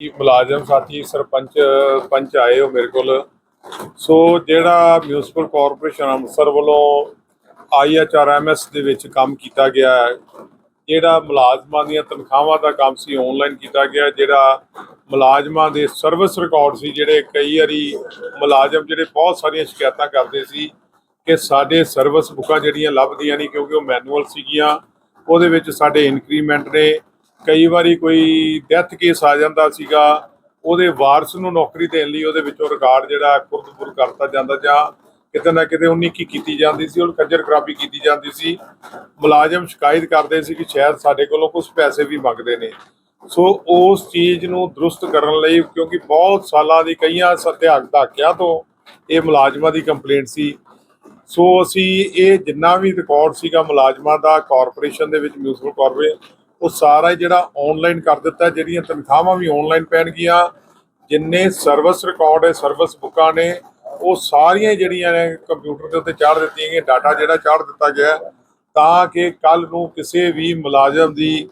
ਕਿ ਮੁਲਾਜ਼ਮ ਸਾਥੀ, ਸਰਪੰਚ, ਪੰਚ ਆਏ ਹੋ ਮੇਰੇ ਕੋਲ। ਸੋ ਜਿਹੜਾ ਮਿਊਨਿਸਪਲ ਕਾਰਪੋਰੇਸ਼ਨ ਅੰਮ੍ਰਿਤਸਰ ਵੱਲੋਂ ਆਈਐਚਆਰਐਮਐਸ ਦੇ ਵਿੱਚ ਕੰਮ ਕੀਤਾ ਗਿਆ ਹੈ, ਜਿਹੜਾ ਮੁਲਾਜ਼ਮਾਂ ਦੀਆਂ ਤਨਖਾਹਾਂ ਦਾ ਕੰਮ ਸੀ ਆਨਲਾਈਨ ਕੀਤਾ ਗਿਆ ਜਿਹੜਾ ਮੁਲਾਜ਼ਮਾਂ ਦੇ ਸਰਵਿਸ ਰਿਕਾਰਡ ਸੀ, ਜਿਹੜੇ ਕਈ ਵਾਰੀ ਮੁਲਾਜ਼ਮ ਜਿਹੜੇ ਬਹੁਤ ਸਾਰੀਆਂ ਸ਼ਿਕਾਇਤਾਂ ਕਰਦੇ ਸੀ ਕਿ ਸਾਡੇ ਸਰਵਿਸ ਬੁੱਕਾਂ ਜਿਹੜੀਆਂ ਲੱਭਦੀਆਂ ਨਹੀਂ ਕਿਉਂਕਿ ਉਹ ਮੈਨੂਅਲ ਸੀਗੀਆਂ, ਉਹਦੇ ਵਿੱਚ ਸਾਡੇ ਇਨਕਰੀਮੈਂਟ ਨੇ। ਕਈ ਵਾਰੀ ਕੋਈ ਡੈਥ ਕੇਸ ਆ ਜਾਂਦਾ ਸੀਗਾ, ਉਹਦੇ ਵਾਰਸ ਨੂੰ ਨੌਕਰੀ ਦੇਣ ਲਈ ਉਹਦੇ ਵਿੱਚੋਂ ਰਿਕਾਰਡ ਜਿਹੜਾ ਕੁਰਦਪੁਰ ਕਰਤਾ ਜਾਂਦਾ ਜਾਂ ਕਿਤੇ ਨਾ ਕਿਤੇ ਉਨੀ ਕੀ ਕੀਤੀ ਜਾਂਦੀ ਸੀ ਉਹ ਖੱਜਰ ਖਰਾਬੀ ਕੀਤੀ ਜਾਂਦੀ ਸੀ। ਮੁਲਾਜ਼ਮ ਸ਼ਿਕਾਇਤ ਕਰਦੇ ਸੀ ਕਿ ਸ਼ਾਇਦ ਸਾਡੇ ਕੋਲੋਂ ਕੁਝ ਪੈਸੇ ਵੀ ਮੰਗਦੇ ਨੇ। ਸੋ ਉਸ ਚੀਜ਼ ਨੂੰ ਦਰੁਸਤ ਕਰਨ ਲਈ ਕਿਉਂਕਿ ਬਹੁਤ ਸਾਲਾਂ ਦੀ ਕਈਆਂ ਸਤਿਆਗ ਧਾਕਿਆਂ ਤੋਂ ਇਹ ਮੁਲਾਜ਼ਮਾਂ ਦੀ ਕੰਪਲੇਂਟ ਸੀ। ਸੋ ਅਸੀਂ ਇਹ ਜਿੰਨਾ ਵੀ ਰਿਕਾਰਡ ਸੀਗਾ ਮੁਲਾਜ਼ਮਾਂ ਦਾ, ਕਾਰਪੋਰੇਸ਼ਨ ਦੇ ਵਿੱਚ ਮਿਊਨਿਸਪਲ ਕਾਰਪੋਰੇਸ਼ਨ ਉਹ ਸਾਰਾ ਜਿਹੜਾ ਆਨਲਾਈਨ ਕਰ ਦਿੱਤਾ, ਜਿਹੜੀਆਂ ਤਨਖਾਹਾਂ ਵੀ ਆਨਲਾਈਨ ਪੈਣਗੀਆਂ, ਜਿੰਨੇ ਸਰਵਿਸ ਰਿਕਾਰਡ ਹੈ ਸਰਵਿਸ ਬੁੱਕਾਂ ਨੇ, ਉਹ ਸਾਰੀਆਂ ਜਿਹੜੀਆਂ ਨੇ ਕੰਪਿਊਟਰ ਦੇ ਉੱਤੇ ਚਾੜ ਦਿੱਤੀਆਂ ਗਈਆਂ ਡਾਟਾ ਜਿਹੜਾ ਚਾੜ ਦਿੱਤਾ ਗਿਆ ਤਾਂ ਕਿ ਕੱਲ ਨੂੰ ਕਿਸੇ ਵੀ ਮੁਲਾਜ਼ਮ ਦੀ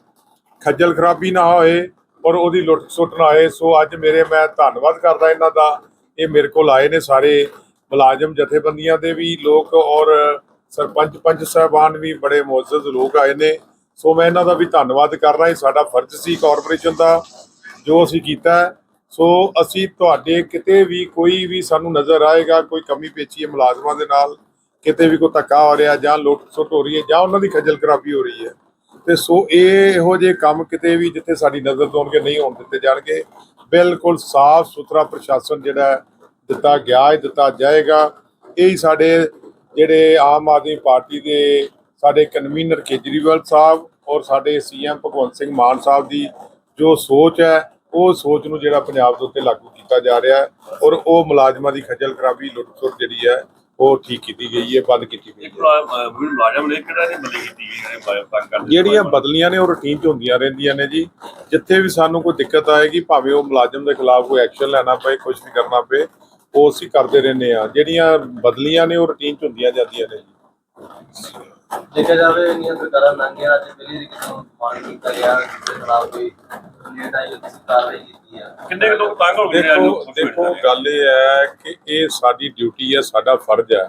ਖੱਜਲ ਖਰਾਬੀ ਨਾ ਹੋਏ ਔਰ ਉਹਦੀ ਲੁੱਟ ਸੁੱਟ ਨਾ ਹੋਏ। ਸੋ ਅੱਜ ਮੇਰੇ, ਮੈਂ ਧੰਨਵਾਦ ਕਰਦਾ ਇਹਨਾਂ ਦਾ। ਇਹ ਮੇਰੇ ਕੋਲ ਆਏ ਨੇ ਸਾਰੇ ਮੁਲਾਜ਼ਮ, ਜਥੇਬੰਦੀਆਂ ਦੇ ਵੀ ਲੋਕ ਔਰ ਸਰਪੰਚ, ਪੰਚ ਸਾਹਿਬਾਨ ਵੀ ਬੜੇ ਮੁਅੱਜ਼ਜ਼ ਲੋਕ ਆਏ ਨੇ। ਸੋ ਮੈਂ ਇਹਨਾਂ ਦਾ ਵੀ ਧੰਨਵਾਦ ਕਰਦਾ ਇਹ ਸਾਡਾ ਫਰਜ਼ ਸੀ ਕਾਰਪੋਰੇਸ਼ਨ ਦਾ, ਜੋ ਅਸੀਂ ਕੀਤਾ ਸੋ ਅਸੀਂ ਤੁਹਾਡੇ ਕਿਤੇ ਵੀ ਕੋਈ ਵੀ ਸਾਨੂੰ ਨਜ਼ਰ ਆਏਗਾ, ਕੋਈ ਕਮੀ ਪੇਚੀ ਹੈ ਮੁਲਾਜ਼ਮਾਂ ਦੇ ਨਾਲ, ਕਿਤੇ ਵੀ ਕੋਈ ਧੱਕਾ ਹੋ ਰਿਹਾ ਜਾਂ ਲੁੱਟ ਸੁੱਟ ਹੋ ਰਹੀ ਹੈ ਜਾਂ ਉਹਨਾਂ ਦੀ ਖੱਜਲ ਖਰਾਬੀ ਹੋ ਰਹੀ ਹੈ, ਤੇ ਸੋ ਇਹ ਇਹੋ ਜਿਹੇ ਕੰਮ ਕਿਤੇ ਵੀ ਜਿੱਥੇ ਸਾਡੀ ਨਜ਼ਰ ਤੋਂ ਕੇ ਨਹੀਂ ਹੋਣ ਦਿੱਤੇ ਜਾਣਗੇ। ਬਿਲਕੁਲ ਸਾਫ਼ ਸੁਥਰਾ ਪ੍ਰਸ਼ਾਸਨ ਜਿਹੜਾ ਦਿੱਤਾ ਗਿਆ ਹੈ, ਦਿੱਤਾ ਜਾਏਗਾ। ਇਹ ਸਾਡੇ ਜਿਹੜੇ ਆਮ ਆਦਮੀ ਪਾਰਟੀ ਦੇ ਸਾਡੇ ਕਨਵੀਨਰ ਕੇਜਰੀਵਾਲ ਸਾਹਿਬ ਔਰ ਸਾਡੇ ਸੀਐਮ ਭਗਵੰਤ ਸਿੰਘ ਮਾਨ ਸਾਹਿਬ ਦੀ ਜੋ ਸੋਚ ਹੈ ਉਹ ਸੋਚ ਨੂੰ ਜਿਹੜਾ ਪੰਜਾਬ ਦੇ ਉੱਤੇ ਲਾਗੂ ਕੀਤਾ ਜਾ ਰਿਹਾ ਹੈ ਔਰ ਉਹ ਮੁਲਾਜ਼ਮਾਂ ਦੀ ਖੱਜਲ ਖਰਾਬੀ ਲੁੱਟ ਸੁੱਟ ਜਿਹੜੀ ਹੈ ਉਹ ਠੀਕ ਕੀਤੀ ਗਈ ਹੈ ਬੰਦ ਕੀਤੀ ਗਈ ਹੈ। ਜਿਹੜੀਆਂ ਬਦਲੀਆਂ ਨੇ ਉਹ ਰੁਟੀਨ 'ਚ ਹੁੰਦੀਆਂ ਰਹਿੰਦੀਆਂ ਨੇ ਜੀ। ਜਿੱਥੇ ਵੀ ਸਾਨੂੰ ਕੋਈ ਦਿੱਕਤ ਆਏਗੀ ਭਾਵੇਂ ਉਹ ਮੁਲਾਜ਼ਮ ਦੇ ਖਿਲਾਫ ਕੋਈ ਐਕਸ਼ਨ ਲੈਣਾ ਪਏ ਕੁਝ ਵੀ ਕਰਨਾ ਪਏ ਉਹ ਅਸੀਂ ਕਰਦੇ ਰਹਿੰਦੇ ਆ ਜਿਹੜੀਆਂ ਬਦਲੀਆਂ ਨੇ ਉਹ ਰੁਟੀਨ 'ਚ ਹੁੰਦੀਆਂ ਜਾਂਦੀਆਂ ਨੇ ਜੀ। ਦੇਖਿਆ ਜਾਵੇ ਇੰਨੀਆਂ ਸਰਕਾਰਾਂ ਲੰਘੀਆਂ ਅੱਜ ਪਹਿਲੀ ਤਰੀਕੇ ਤੋਂ ਮਾਨ ਕੀਤਾ ਗਿਆ ਜਿਸ ਦੇ ਖਿਲਾਫ ਕੋਈ ਜਿਹੜਾ ਇਹ ਕਾਰਵਾਈ ਕੀਤੀ ਹੈ ਕਿੰਨੇ ਕੁ ਲੋਕ ਤੰਗ ਹੋ ਗਏ ਨੇ ਦੇਖੋ ਦੇਖੋ ਗੱਲ ਇਹ ਹੈ ਕਿ ਇਹ ਸਾਡੀ ਡਿਊਟੀ ਹੈ ਸਾਡਾ ਫਰਜ਼ ਹੈ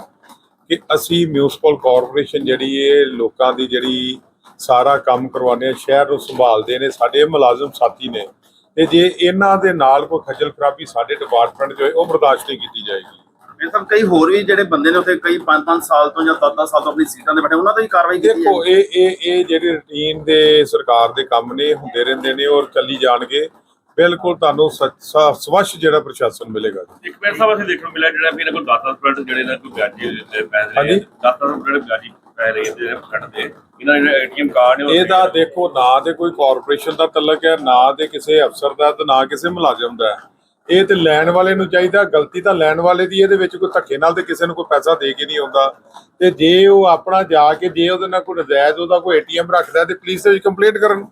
ਕਿ ਅਸੀਂ ਮਿਊਨਿਸਪਲ ਕਾਰਪੋਰੇਸ਼ਨ ਜਿਹੜੀ ਇਹ ਲੋਕਾਂ ਦੀ ਜਿਹੜੀ ਸਾਰਾ ਕੰਮ ਕਰਵਾਉਂਦੇ ਆ ਸ਼ਹਿਰ ਨੂੰ ਸੰਭਾਲਦੇ ਨੇ ਸਾਡੇ ਮੁਲਾਜ਼ਮ ਸਾਥੀ ਨੇ। ਤੇ ਜੇ ਇਹਨਾਂ ਦੇ ਨਾਲ ਕੋਈ ਖੱਜਲ ਖਰਾਬੀ ਸਾਡੇ ਡਿਪਾਰਟਮੈਂਟ 'ਚ ਹੋਏ ਉਹ ਬਰਦਾਸ਼ਤ ਨਹੀਂ ਕੀਤੀ ਜਾਏਗੀ। ਇਹ ਸਭ ਕਈ ਹੋਰ ਵੀ ਜਿਹੜੇ ਬੰਦੇ ਨੇ ਉੱਥੇ ਕਈ 5-5 ਸਾਲ ਤੋਂ ਜਾਂ 10-10 ਸਾਲ ਤੋਂ ਆਪਣੀ ਸੀਟਾਂ ਤੇ ਬੈਠੇ ਉਹਨਾਂ ਤੋਂ ਹੀ ਕਾਰਵਾਈ ਕੀਤੀ ਦੇਖੋ ਇਹ ਇਹ ਇਹ ਜਿਹੜੇ ਰੁਟੀਨ ਦੇ ਸਰਕਾਰ ਦੇ ਕੰਮ ਨੇ ਹੁੰਦੇ ਰਹਿੰਦੇ ਨੇ ਔਰ ਚੱਲੀ ਜਾਣਗੇ। ਬਿਲਕੁਲ ਤੁਹਾਨੂੰ ਸਵੱਛ ਜਿਹੜਾ ਪ੍ਰਸ਼ਾਸਨ ਮਿਲੇਗਾ। ਇੱਕ ਪੈਰ ਸਾਹਿਬ ਅਸੀਂ ਦੇਖਣ ਨੂੰ ਮਿਲਿਆ ਜਿਹੜਾ ਵੀ ਇਹਨਾਂ ਕੋਲ 10-10 ਜਿਹੜੇ ਨੇ ਕੋਈ ਵਿਆਜੀ ਦੇ ਪੈਸੇ ਹਾਂਜੀ। 10-10 ਜਿਹੜੇ ਵਿਆਜੀ ਪੈ ਰਹੇ ਨੇ ਫੰਡ ਦੇ। ਇਹਨਾਂ ਜਿਹੜੇ ਏਟੀਐਮ ਕਾਰਡ ਨੇ ਇਹਦਾ ਦੇਖੋ ਨਾ ਤੇ ਕੋਈ ਕਾਰਪੋਰੇਸ਼ਨ ਦਾ ਤਲਕ ਹੈ ਨਾ ਤੇ ਕਿਸੇ ਅਫਸਰ ਦਾ ਤੇ ਨਾ ਕਿਸੇ ਮੁਲਾਜ਼ਮ ਦਾ ਹੈ। ਇਹ ਤੇ ਲੈਣ ਵਾਲੇ ਨੂੰ ਚਾਹੀਦਾ, ਗਲਤੀ ਤਾਂ ਲੈਣ ਵਾਲੇ ਦੀ, ਇਹਦੇ ਵਿੱਚ ਕੋਈ ਧੱਕੇ ਨਾਲ ਤੇ ਕਿਸੇ ਨੂੰ ਕੋਈ ਪੈਸਾ ਦੇ ਕੇ ਨਹੀਂ ਆਉਂਦਾ। ਤੇ ਜੇ ਉਹ ਆਪਣਾ ਜਾ ਕੇ, ਜੇ ਉਹਦੇ ਨਾਲ ਕੋਈ ਨਜਾਇਜ਼ ਉਹਦਾ ਕੋਈ ਏਟੀਐਮ ਰੱਖਦਾ ਤੇ ਪੁਲਿਸ ਦੇ ਵਿੱਚ ਕੰਪਲੇਂਟ ਕਰਨ।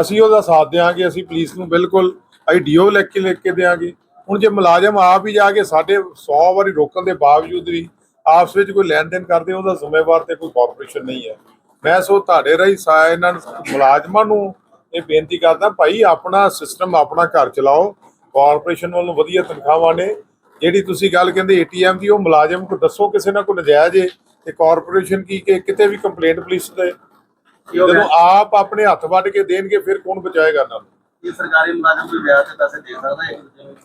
ਅਸੀਂ ਉਹਦਾ ਸਾਥ ਦੇਵਾਂਗੇ ਅਸੀਂ ਪੁਲਿਸ ਨੂੰ ਬਿਲਕੁਲ ਅਸੀਂ ਡੀਓ ਲਿਖ ਕੇ ਲਿਖ ਕੇ ਦੇਵਾਂਗੇ ਹੁਣ ਜੇ ਮੁਲਾਜ਼ਮ ਆਪ ਹੀ ਜਾ ਕੇ ਸਾਡੇ 100 ਵਾਰੀ ਰੋਕਣ ਦੇ ਬਾਵਜੂਦ ਵੀ ਆਪਸ ਵਿੱਚ ਕੋਈ ਲੈਣ ਦੇਣ ਕਰਦੇ, ਉਹਦਾ ਜ਼ਿੰਮੇਵਾਰ ਤੇ ਕੋਈ ਕਾਰਪੋਰੇਸ਼ਨ ਨਹੀਂ ਹੈ। ਮੈਂ ਸੋ ਤੁਹਾਡੇ ਰਾਹੀਂ ਸਾ ਮੁਲਾਜ਼ਮਾਂ ਨੂੰ ਇਹ ਬੇਨਤੀ ਕਰਦਾ, ਭਾਈ ਆਪਣਾ ਸਿਸਟਮ ਆਪਣਾ ਘਰ ਚਲਾਓ। ਕਾਰਪੋਰੇਸ਼ਨ ਵੱਲੋਂ ਵਧੀਆ ਤਨਖਾਹਾਂ ਨੇ। ਜਿਹੜੀ ਤੁਸੀਂ ਗੱਲ ਕਹਿੰਦੇ ਏਟੀਐਮ ਦੀ ਉਹ ਮੁਲਾਜ਼ਮ ਕੋ ਦੱਸੋ ਕਿਸੇ ਨਾਲ ਕੋਈ ਨਜਾਇਜ਼ ਹੈ ਤੇ ਕਾਰਪੋਰੇਸ਼ਨ ਕੀ ਕਿ ਕਿਤੇ ਵੀ ਕੰਪਲੇਂਟ ਪੁਲਿਸ ਦੇ ਜਦੋਂ ਆਪ ਆਪਣੇ ਹੱਥ ਵੱਢ ਕੇ ਦੇਣਗੇ ਫਿਰ ਕੌਣ ਬਚਾਏਗਾ ਨੂੰ? ਇਹ ਸਰਕਾਰੀ ਮੁਲਾਜ਼ਮ ਕੋਈ ਵਿਆਜ ਤੇ ਪੈਸੇ ਦੇ ਸਕਦਾ ਹੈ? ਨੂੰ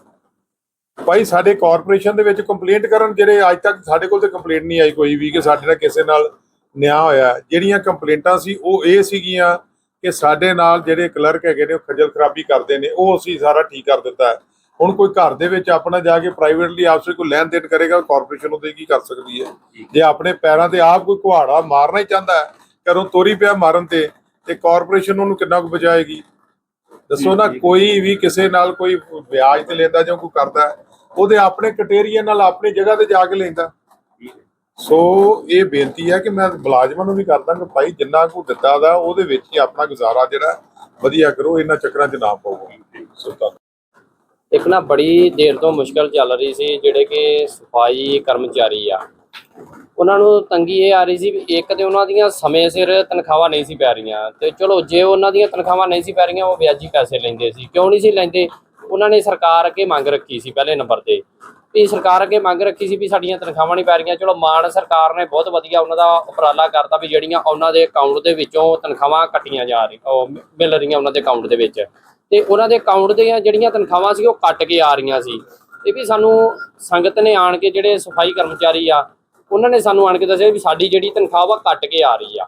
ਭਾਈ ਸਾਡੇ ਕਾਰਪੋਰੇਸ਼ਨ ਦੇ ਵਿੱਚ ਕੰਪਲੇਂਟ ਕਰਨ ਜਿਹੜੇ ਅੱਜ ਤੱਕ ਸਾਡੇ ਕੋਲ ਤੇ ਕੰਪਲੇਂਟ ਨਹੀਂ ਆਈ ਕੋਈ ਵੀ ਕਿ ਸਾਡੇ ਨਾਲ ਕਿਸੇ ਨਾਲ ਨਿਆਂ ਹੋਇਆ। ਜਿਹੜੀਆਂ ਕੰਪਲੇਂਟਾਂ ਸੀ ਉਹ ਇਹ ਸੀਗੀਆਂ ਕਿ ਸਾਡੇ ਨਾਲ ਜਿਹੜੇ ਕਲਰਕ ਹੈਗੇ ਨੇ ਉਹ ਖੱਜਲ ਖਰਾਬੀ ਕਰਦੇ ਨੇ ਉਹ ਅਸੀਂ ਸਾਰਾ ਠੀਕ ਕਰ ਦਿੱਤਾ ਹੈ। ਹੁਣ ਕੋਈ ਘਰ ਦੇ ਵਿੱਚ ਆਪਣਾ ਜਾ ਕੇ ਪ੍ਰਾਈਵੇਟਲੀ ਆਪਸ ਵਿੱਚ ਕੋਈ ਲੈਣ ਦੇਣ ਕਰੇਗਾ ਕਾਰਪੋਰੇਸ਼ਨ ਉਹਦੇ ਕੀ ਕਰ ਸਕਦੀ ਹੈ? ਜੇ ਆਪਣੇ ਪੈਰਾਂ ਤੇ ਆਪ ਕੋਈ ਕੁਹਾੜਾ ਮਾਰਨਾ ਹੀ ਚਾਹੁੰਦਾ ਹੈ ਘਰੋਂ ਤੋਰੀ ਪਿਆ ਮਾਰਨ ਤੇ ਤੇ ਕਾਰਪੋਰੇਸ਼ਨ ਉਹਨੂੰ ਕਿੰਨਾ ਕੁ ਬਚਾਏਗੀ? ਦੱਸੋ ਨਾ ਕੋਈ ਵੀ ਕਿਸੇ ਨਾਲ ਕੋਈ ਵਿਆਜ ਤੇ ਲੈਂਦਾ ਜਾਂ ਕੋਈ ਕਰਦਾ ਉਹਦੇ ਆਪਣੇ ਕਟੇਰੀਆ ਨਾਲ ਆਪਣੀ ਜਗ੍ਹਾ ਤੇ ਜਾ ਕੇ ਲੈਂਦਾ। ਸੋ ਇਹ ਬੇਨਤੀ ਹੈ ਕਿ ਮੈਂ ਮੁਲਾਜ਼ਮਾਂ ਨੂੰ ਵੀ ਕਰਦਾ ਕਿ ਭਾਈ ਜਿੰਨਾ ਕੁ ਦਿੱਤਾ ਦਾ ਉਹਦੇ ਵਿੱਚ ਹੀ ਆਪਣਾ ਗੁਜ਼ਾਰਾ ਜਿਹੜਾ ਵਧੀਆ ਕਰੋ, ਇਹਨਾਂ ਚੱਕਰਾਂ 'ਚ ਨਾ ਪਾਓ ਸੋ ਧੰਨਵਾਦ ਇੱਕ ਨਾ ਬੜੀ ਦੇਰ ਤੋਂ ਮੁਸ਼ਕਲ ਚੱਲ ਰਹੀ ਸੀ, ਜਿਹੜੇ ਕਿ ਸਫ਼ਾਈ ਕਰਮਚਾਰੀ ਆ। ਉਹਨਾਂ ਨੂੰ ਤੰਗੀ ਇਹ ਆ ਰਹੀ ਸੀ ਵੀ ਇੱਕ ਤੇ ਉਹਨਾਂ ਦੀਆਂ ਸਮੇਂ ਸਿਰ ਤਨਖਾਹਾਂ ਨਹੀਂ ਸੀ ਪੈ ਰਹੀਆਂ ਤੇ ਚਲੋ ਜੇ ਉਹਨਾਂ ਦੀਆਂ ਤਨਖਾਹਾਂ ਨਹੀਂ ਸੀ ਪੈ ਰਹੀਆਂ, ਉਹ ਵਿਆਜੀ ਪੈਸੇ ਲੈਂਦੇ ਸੀ। ਕਿਉਂ ਨਹੀਂ ਸੀ ਲੈਂਦੇ? ਉਹਨਾਂ ਨੇ ਸਰਕਾਰ ਅੱਗੇ ਮੰਗ ਰੱਖੀ ਸੀ ਪਹਿਲੇ ਨੰਬਰ ਤੇ। ਵੀ ਸਰਕਾਰ ਅੱਗੇ ਮੰਗ ਰੱਖੀ ਸੀ ਵੀ ਸਾਡੀਆਂ ਤਨਖਾਹਾਂ ਨਹੀਂ ਪੈ ਰਹੀਆਂ। ਚਲੋ ਮਾਨ ਸਰਕਾਰ ਨੇ ਬਹੁਤ ਵਧੀਆ ਉਹਨਾਂ ਦਾ ਉਪਰਾਲਾ ਕਰਤਾ ਵੀ ਜਿਹੜੀਆਂ ਉਹਨਾਂ ਦੇ ਅਕਾਊਂਟ ਦੇ ਵਿੱਚੋਂ ਤਨਖਾਹਾਂ ਕੱਟੀਆਂ ਜਾ ਰਹੀਆਂ, ਉਹ ਮਿਲ ਰਹੀਆਂ ਉਹਨਾਂ ਦੇ ਅਕਾਊਂਟ ਦੇ ਵਿੱਚ। ਤੇ ਉਹਨਾਂ ਦੇ ਅਕਾਊਂਟ ਦੀਆਂ ਜਿਹੜੀਆਂ ਤਨਖਾਹਾਂ ਸੀ, ਉਹ ਕੱਟ ਕੇ ਆ ਰਹੀਆਂ ਸੀ। ਇਹ ਵੀ ਸਾਨੂੰ ਸੰਗਤ ਨੇ ਆਣ ਕੇ ਜਿਹੜੇ ਸਫ਼ਾਈ ਕਰਮਚਾਰੀ ਆ, ਉਹਨਾਂ ਨੇ ਸਾਨੂੰ ਆਣ ਕੇ ਦੱਸਿਆ ਵੀ ਸਾਡੀ ਜਿਹੜੀ ਤਨਖਾਹ ਵਾ, ਕੱਟ ਕੇ ਆ ਰਹੀ ਆ।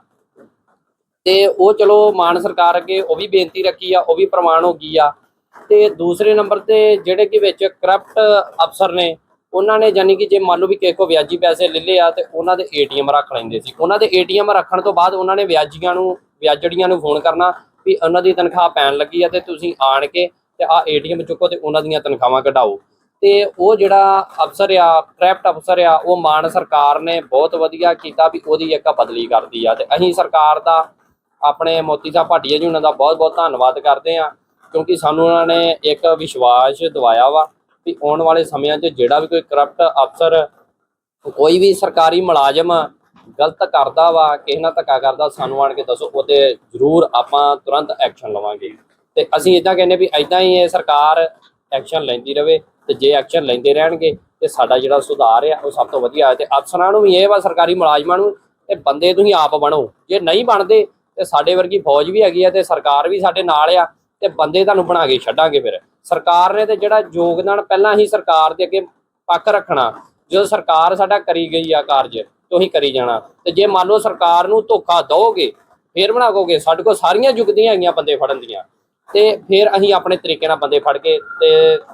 ਤੇ ਉਹ ਚਲੋ ਮਾਨ ਸਰਕਾਰ ਅੱਗੇ ਉਹ ਵੀ ਬੇਨਤੀ ਰੱਖੀ ਆ, ਉਹ ਵੀ ਪ੍ਰਮਾਣ ਹੋ ਗਈ ਆ। ਤੇ ਦੂਸਰੇ ਨੰਬਰ ਤੇ ਜਿਹੜੇ ਕਿ ਵਿੱਚ ਕਰਪਟ ਅਫਸਰ ਨੇ, ਉਹਨਾਂ ਨੇ ਜਾਨੀ ਕਿ ਜੇ ਮੰਨ ਲਓ ਵੀ ਕਿਸੇ ਕੋ ਵਿਆਜੀ ਪੈਸੇ ਲੈ ਲਏ ਆ ਤੇ ਉਹਨਾਂ ਦੇ ਏਟੀਐਮ ਰੱਖ ਲੈਂਦੇ ਸੀ। ਉਹਨਾਂ ਦੇ ਏਟੀਐਮ ਰੱਖਣ ਤੋਂ ਬਾਅਦ ਉਹਨਾਂ ਨੇ ਵਿਆਜੀਆਂ ਨੂੰ, ਵਿਆਜੜੀਆਂ ਨੂੰ ਫੋਨ ਕਰਨਾ ਵੀ ਉਹਨਾਂ ਦੀ ਤਨਖਾਹ ਪੈਣ ਲੱਗੀ ਆ ਤੇ ਤੁਸੀਂ ਆਣ ਕੇ ਤੇ ਆ ਏਟੀਐਮ ਚੁੱਕੋ ਤੇ ਉਹਨਾਂ ਦੀਆਂ ਤਨਖਾਹਾਂ ਕਢਾਓ। ਤੇ ਉਹ ਜਿਹੜਾ ਅਫਸਰ ਆ ਕਰਪਟ ਅਫਸਰ ਆ, ਉਹ ਮਾਨ ਸਰਕਾਰ ਨੇ ਬਹੁਤ ਵਧੀਆ ਕੀਤਾ ਵੀ ਉਹਦੀ ਇੱਕ ਬਦਲੀ ਕਰਦੀ ਆ ਤੇ ਅਸੀਂ ਸਰਕਾਰ ਦਾ, ਆਪਣੇ ਮੋਤੀ ਸਾਹਿਬ ਭਾਟੀਆ ਜੀ ਉਹਨਾਂ ਦਾ ਬਹੁਤ ਬਹੁਤ ਧੰਨਵਾਦ ਕਰਦੇ ਆ। ਕਿਉਂਕਿ ਸਾਨੂੰ ਉਹਨਾਂ ਨੇ ਇੱਕ ਵਿਸ਼ਵਾਸ ਦਿਵਾਇਆ ਵਾ ਵੀ ਆਉਣ ਵਾਲੇ ਸਮਿਆਂ 'ਚ ਜਿਹੜਾ ਵੀ ਕੋਈ ਕਰਪਟ ਅਫਸਰ ਕੋਈ ਵੀ ਸਰਕਾਰੀ ਮੁਲਾਜ਼ਮ ਗਲਤ ਕਰਦਾ ਵਾ, ਕਿਸੇ ਨਾਲ ਧੱਕਾ ਕਰਦਾ, ਸਾਨੂੰ ਆਣ ਕੇ ਦੱਸੋ, ਉਹਦੇ ਜ਼ਰੂਰ ਆਪਾਂ ਤੁਰੰਤ ਐਕਸ਼ਨ ਲਵਾਂਗੇ। ਤੇ ਅਸੀਂ ਇਦਾਂ ਕਹਿੰਦੇ ਵੀ ਇਦਾਂ ਹੀ ਇਹ ਸਰਕਾਰ ਐਕਸ਼ਨ ਲੈਂਦੀ ਰਵੇ ਤੇ ਜੇ ਐਕਸ਼ਨ ਲੈਂਦੇ ਰਹਿਣਗੇ ਤੇ ਸਾਡਾ ਜਿਹੜਾ ਸੁਧਾਰ ਆ, ਉਹ ਸਭ ਤੋਂ ਵਧੀਆ ਹੈ। ਤੇ ਅਫਸਰਾਂ ਨੂੰ ਵੀ ਇਹ ਵਾ, ਸਰਕਾਰੀ ਮੁਲਾਜ਼ਮਾਂ ਨੂੰ, ਤੇ ਬੰਦੇ ਤੁਸੀਂ ਆਪ ਬਣੋ। ਜੇ ਨਹੀਂ ਬਣਦੇ ਤੇ ਸਾਡੇ ਵਰਗੀ ਫੌਜ ਵੀ ਹੈਗੀ ਆ ਤੇ ਸਰਕਾਰ ਵੀ ਸਾਡੇ ਨਾਲ ਆ ਤੇ ਬੰਦੇ ਤੁਹਾਨੂੰ ਬਣਾ ਕੇ ਛੱਡਾਂਗੇ ਫਿਰ। ਸਰਕਾਰ ਨੇ ਤੇ ਜਿਹੜਾ ਯੋਗਦਾਨ ਪਹਿਲਾਂ ਹੀ ਸਰਕਾਰ ਦੇ ਅੱਗੇ ਪੱਕ ਰੱਖਣਾ, ਜਦੋਂ ਸਰਕਾਰ ਸਾਡਾ ਕਰੀ ਗਈ ਆ ਕਾਰਜ ਤੁਸੀਂ ਕਰੀ ਜਾਣਾ। ਤੇ ਜੇ ਮੰਨ ਲਓ ਸਰਕਾਰ ਨੂੰ ਧੋਖਾ ਦਓਗੇ, ਫੇਰ ਬਣਾਓਗੇ ਸਾਡੇ ਕੋਲ ਸਾਰੀਆਂ ਜੁਗਦੀਆਂ ਹੈਗੀਆਂ ਬੰਦੇ ਫੜਨ ਦੀਆਂ। ਤੇ ਫਿਰ ਅਸੀਂ ਆਪਣੇ ਤਰੀਕੇ ਨਾਲ ਬੰਦੇ ਫੜ ਕੇ ਤੇ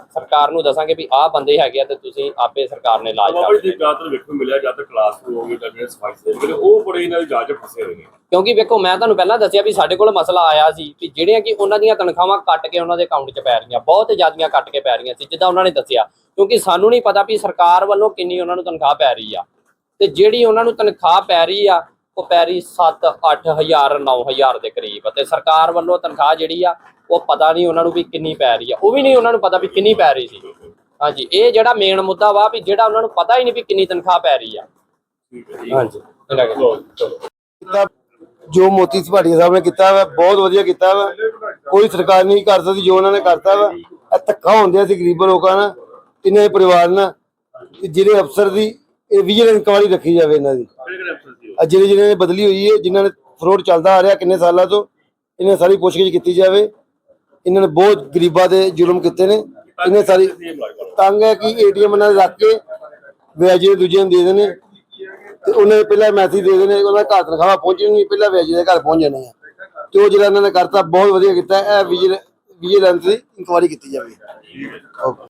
ਸਰਕਾਰ ਨੂੰ ਦੱਸਾਂਗੇ ਵੀ ਆਹ ਬੰਦੇ ਹੈਗੇ ਆ ਤੇ ਤੁਸੀਂ ਆਪੇ ਸਰਕਾਰ ਨੇ ਇਲਾਜ ਬਾਬਾ ਜੀ ਜ਼ਿਆਦਾਤਰ ਵੇਖਣ ਮਿਲਿਆ ਜਦ ਤੱਕ ਕਲਾਸ ਹੋ ਗਈ ਤਾਂ ਜਿਹੜੇ ਸਫ਼ਾਈ ਸੇਵਕ ਉਹ ਬੜੇ ਇਹਨਾਂ ਦੀ ਜਾਂਚ ਫਸੇ ਹੋਏ ਨੇ। ਕਿਉਂਕਿ ਵੇਖੋ ਮੈਂ ਤੁਹਾਨੂੰ ਪਹਿਲਾਂ ਦੱਸਿਆ ਵੀ ਸਾਡੇ ਕੋਲ ਮਸਲਾ ਆਇਆ ਸੀ ਵੀ ਜਿਹੜੀਆਂ ਕਿ ਉਹਨਾਂ ਦੀਆਂ ਤਨਖਾਹਾਂ ਕੱਟ ਕੇ ਉਹਨਾਂ ਦੇ ਅਕਾਊਂਟ 'ਚ ਪੈ ਰਹੀਆਂ ਬਹੁਤ ਜ਼ਿਆਦੀਆਂ ਕੱਟ ਕੇ ਪੈ ਰਹੀਆਂ ਸੀ ਜਿੱਦਾਂ ਉਹਨਾਂ ਨੇ ਦੱਸਿਆ। ਕਿਉਂਕਿ ਸਾਨੂੰ ਨਹੀਂ ਪਤਾ ਵੀ ਸਰਕਾਰ ਵੱਲੋਂ ਕਿੰਨੀ ਉਹਨਾਂ ਨੂੰ ਤਨਖਾਹ ਪੈ ਰਹੀ ਆ। ਤੇ ਜਿਹੜੀ ਉਹਨਾਂ ਨੂੰ ਤਨਖਾਹ ਪੈ ਰਹੀ ਆ ਉਹ ਪੈ ਰਹੀ 7 8000 9000 ਦੇ ਕਰੀਬ ਤੇ ਸਰਕਾਰ ਵੱਲੋਂ ਤਨਖਾਹ ਜਿਹੜੀ ਆ ਉਹ ਪਤਾ ਨਹੀਂ ਉਹਨਾਂ ਨੂੰ ਵੀ ਕਿੰਨੀ ਪੈ ਰਹੀ ਆ। ਉਹ ਵੀ ਨਹੀਂ ਉਹਨਾਂ ਨੂੰ ਪਤਾ ਵੀ ਕਿੰਨੀ ਪੈ ਰਹੀ ਸੀ। ਹਾਂਜੀ, ਇਹ ਜਿਹੜਾ ਮੇਨ ਮੁੱਦਾ ਵਾ ਵੀ ਜਿਹੜਾ ਉਹਨਾਂ ਨੂੰ ਪਤਾ ਹੀ ਨਹੀਂ ਵੀ ਕਿੰਨੀ ਤਨਖਾਹ ਪੈ ਰਹੀ ਆ। ਹਾਂਜੀ। ਜੋ ਮੋਤੀ ਭਾਟੀਆ ਸਾਹਿਬ ਨੇ ਕੀਤਾ ਵਾ, ਬਹੁਤ ਵਧੀਆ ਕੀਤਾ ਵਾ। ਕੋਈ ਸਰਕਾਰ ਨਹੀਂ ਕਰ ਸਕਦੀ, ਜੋ ਉਹਨਾਂ ਨੇ ਕਰਤਾ ਵਾ। ਇਹ ਧੱਕਾ ਹੁੰਦਿਆ ਸੀ ਗਰੀਬ ਲੋਕਾਂ ਨਾਲ, ਇਹਨਾਂ ਦੇ ਪਰਿਵਾਰ ਨਾਲ। ਜਿਹੜੇ ਅਫਸਰ ਦੀ, ਇਹ ਵਿਜੀਲੈਂਸ ਇਨਕੁਆਇਰੀ ਰੱਖੀ ਜਾਵੇ ਇਹਨਾਂ ਦੀ? ਕਿਹੜੇ ਜਿਹੜੇ ਨੇ ਬਦਲੀ ਹੋਈ ਹੈ, ਜਿਨ੍ਹਾਂ ਨੇ ਫਰੋਡ ਚੱਲਦਾ ਆ ਰਿਹਾ ਕਿੰਨੇ ਸਾਲਾਂ ਤੋਂ, ਇਹਨਾਂ ਸਾਰੀ ਪੁੱਛਗਿੱਛ ਕੀਤੀ ਜਾਵੇ। ਇਹਨਾਂ ਨੇ ਬਹੁਤ ਗਰੀਬਾਂ ਦੇ ਜ਼ੁਲਮ ਕੀਤੇ ਨੇ। ਇਹਨੇ ਸਾਰੀ ਤੰਗ ਹੈ ਕਿ ਏਟੀਐਮ ਨਾਲ ਰੱਖ ਕੇ ਵਿਆਜੀ ਦੂਜੇ ਨੂੰ ਦੇ ਦੇਣੇ। ਤੇ ਉਹਨੇ ਪਹਿਲਾਂ ਮੈਸੇਜ ਦੇ ਦੇਣੇ ਉਹਨਾਂ ਘਰ ਤਨਖਾਹ ਪਹੁੰਚਣੀ ਨਹੀਂ, ਪਹਿਲਾਂ ਵਿਆਜੀ ਦੇ ਘਰ ਪਹੁੰਚ ਜਾਣੇ ਆ। ਤੇ ਉਹ ਜਿਹੜਾ ਇਹਨਾਂ ਨੇ ਕਰਤਾ, ਬਹੁਤ ਵਧੀਆ ਕੀਤਾ। ਇਹ ਵਿਜੀਲੈਂਸ ਦੀ ਇਨਕੁਆਇਰੀ ਕੀਤੀ ਜਾਵੇ। ਓਕੇ।